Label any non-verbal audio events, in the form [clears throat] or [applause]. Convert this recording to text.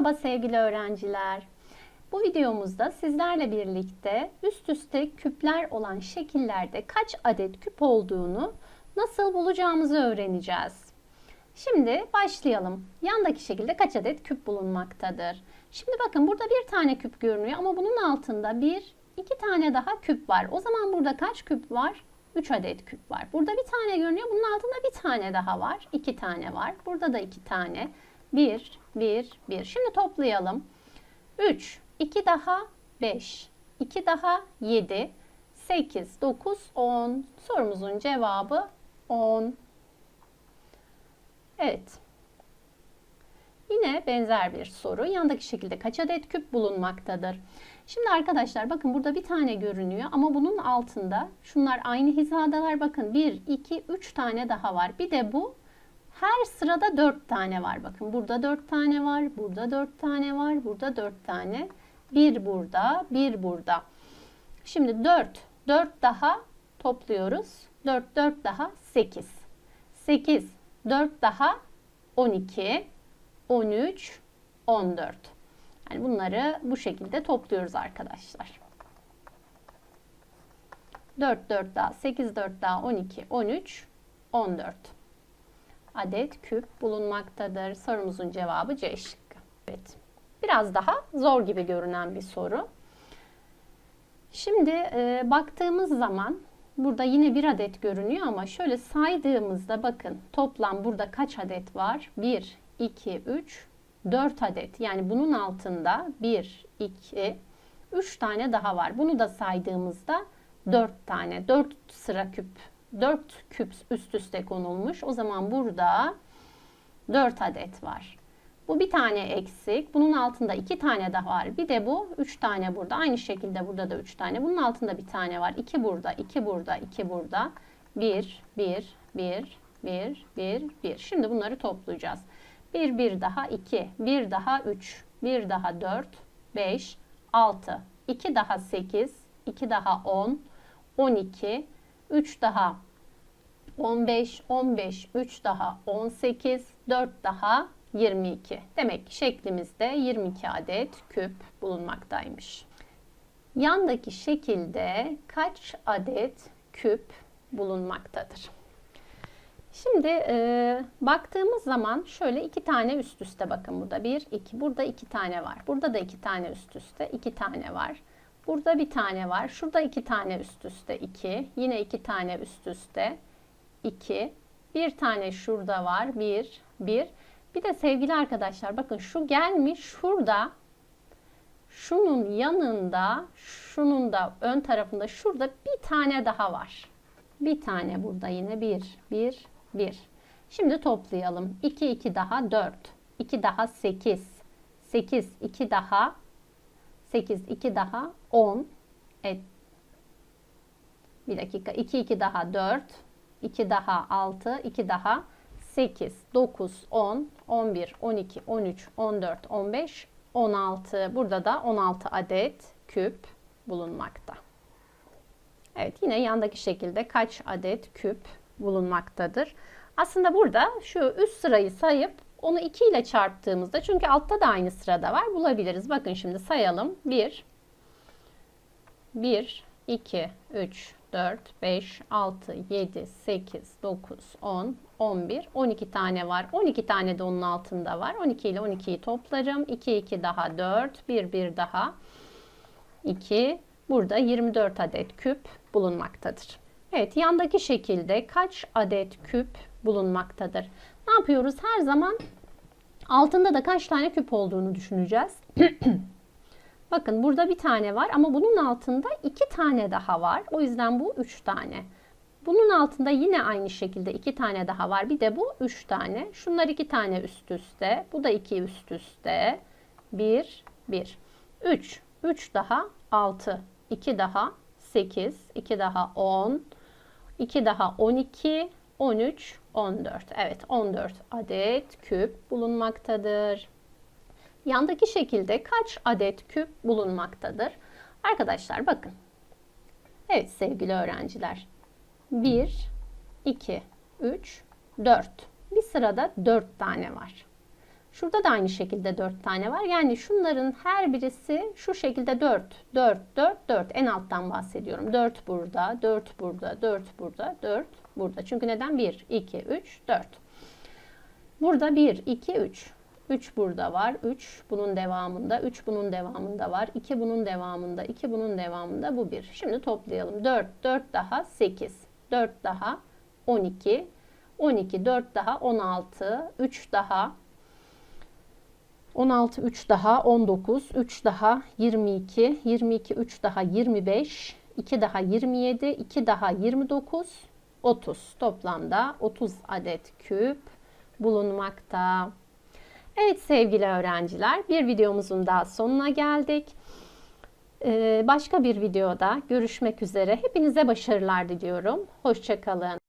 Merhaba sevgili öğrenciler. Bu videomuzda sizlerle birlikte üst üste küpler olan şekillerde kaç adet küp olduğunu nasıl bulacağımızı öğreneceğiz. Şimdi başlayalım. Yandaki şekilde kaç adet küp bulunmaktadır? Şimdi bakın burada bir tane küp görünüyor ama bunun altında bir, iki tane daha küp var. O zaman burada kaç küp var? 3 adet küp var. Burada bir tane görünüyor. Bunun altında bir tane daha var. 2 tane var. Burada da 2 tane. 1, 1, 1. Şimdi toplayalım. 3, 2 daha 5, 2 daha 7, 8, 9, 10. Sorumuzun cevabı 10. Evet. Yine benzer bir soru. Yandaki şekilde kaç adet küp bulunmaktadır? Şimdi arkadaşlar bakın burada bir tane görünüyor ama bunun altında şunlar aynı hizadalar. Bakın 1, 2, 3 tane daha var. Bir de bu her sırada 4 tane var. Bakın burada 4 tane var, burada 4 tane var, burada 4 tane. 1 burada, 1 burada. Şimdi 4, 4 daha topluyoruz. 4, 4 daha 8. 8, 4 daha 12, 13, 14. Yani bunları bu şekilde topluyoruz arkadaşlar. 4, 4 daha 8, 4 daha 12, 13, 14 adet küp bulunmaktadır. Sorumuzun cevabı C şıkkı. Evet. Biraz daha zor gibi görünen bir soru. Şimdi e, baktığımız zaman burada yine bir adet görünüyor ama şöyle saydığımızda bakın toplam burada kaç adet var? 1, 2, 3, 4 adet. Yani bunun altında 1, 2, 3 tane daha var. Bunu da saydığımızda 4 tane, 4 sıra küp 4 küp üst üste konulmuş. O zaman burada 4 adet var. Bu bir tane eksik. Bunun altında 2 tane daha var. Bir de bu 3 tane burada. Aynı şekilde burada da 3 tane. Bunun altında bir tane var. 2 burada, 2 burada, 2 burada. 1, 1, 1, 1, 1, 1. Şimdi bunları toplayacağız. 1, 1 daha 2, 1 daha 3, 1 daha 4, 5, 6, 2 daha 8, 2 daha 10, 12, 3 daha 15, 15, 3 daha 18, 4 daha 22. Demek ki şeklimizde 22 adet küp bulunmaktaymış. Yandaki şekilde kaç adet küp bulunmaktadır? Şimdi e, baktığımız zaman şöyle iki tane üst üste bakın burada bir iki burada iki tane var. Burada da iki tane üst üste iki tane var. Burada bir tane var. Şurada iki tane üst üste iki. Yine iki tane üst üste iki. Bir tane şurada var. Bir, bir. Bir de sevgili arkadaşlar bakın şu gelmiş şurada şunun yanında şunun da ön tarafında şurada bir tane daha var. Bir tane burada yine bir, bir, bir. Şimdi toplayalım. 2, 2 daha 4. 2 daha 8. 8, 2 daha 8, 2 daha 10. Evet. Bir dakika. 2, 2 daha 4. 2 daha 6. 2 daha 8, 9, 10, 11, 12, 13, 14, 15, 16. Burada da 16 adet küp bulunmakta. Evet yine yandaki şekilde kaç adet küp bulunmaktadır? Aslında burada şu üst sırayı sayıp onu 2 ile çarptığımızda çünkü altta da aynı sırada var bulabiliriz. Bakın şimdi sayalım. 1 1 2 3 4 5 6 7 8 9 10 11 12 tane var. 12 tane de onun altında var. 12 ile 12'yi toplarım. 2 2 daha 4 1 1 daha 2 burada 24 adet küp bulunmaktadır. Evet yandaki şekilde kaç adet küp bulunmaktadır? Ne yapıyoruz? Her zaman altında da kaç tane küp olduğunu düşüneceğiz. [clears throat] Bakın burada bir tane var ama bunun altında iki tane daha var. O yüzden bu üç tane. Bunun altında yine aynı şekilde iki tane daha var. Bir de bu üç tane. Şunlar iki tane üst üste. Bu da iki üst üste. Bir, bir. Üç. Üç daha altı. İki daha sekiz. iki daha on. İki daha on iki. 13, 14. Evet 14 adet küp bulunmaktadır. Yandaki şekilde kaç adet küp bulunmaktadır? Arkadaşlar bakın. Evet sevgili öğrenciler. 1, 2, 3, 4. Bir sırada 4 tane var. Şurada da aynı şekilde 4 tane var. Yani şunların her birisi şu şekilde 4, 4, 4, 4. En alttan bahsediyorum. 4 burada, 4 burada, 4 burada, 4 burada. Çünkü neden? 1, 2, 3, 4. Burada 1, 2, 3. 3 burada var. 3 bunun devamında. 3 bunun devamında var. 2 bunun devamında. 2 bunun devamında. Bu 1. Şimdi toplayalım. 4, 4 daha 8. 4 daha 12. 12, 4 daha 16. 3 daha 16, 3 daha 19. 3 daha 22. 22, 3 daha 25. 2 daha 27. 2 daha 29. 30. Toplamda 30 adet küp bulunmakta. Evet sevgili öğrenciler bir videomuzun daha sonuna geldik. Ee, başka bir videoda görüşmek üzere. Hepinize başarılar diliyorum. Hoşçakalın.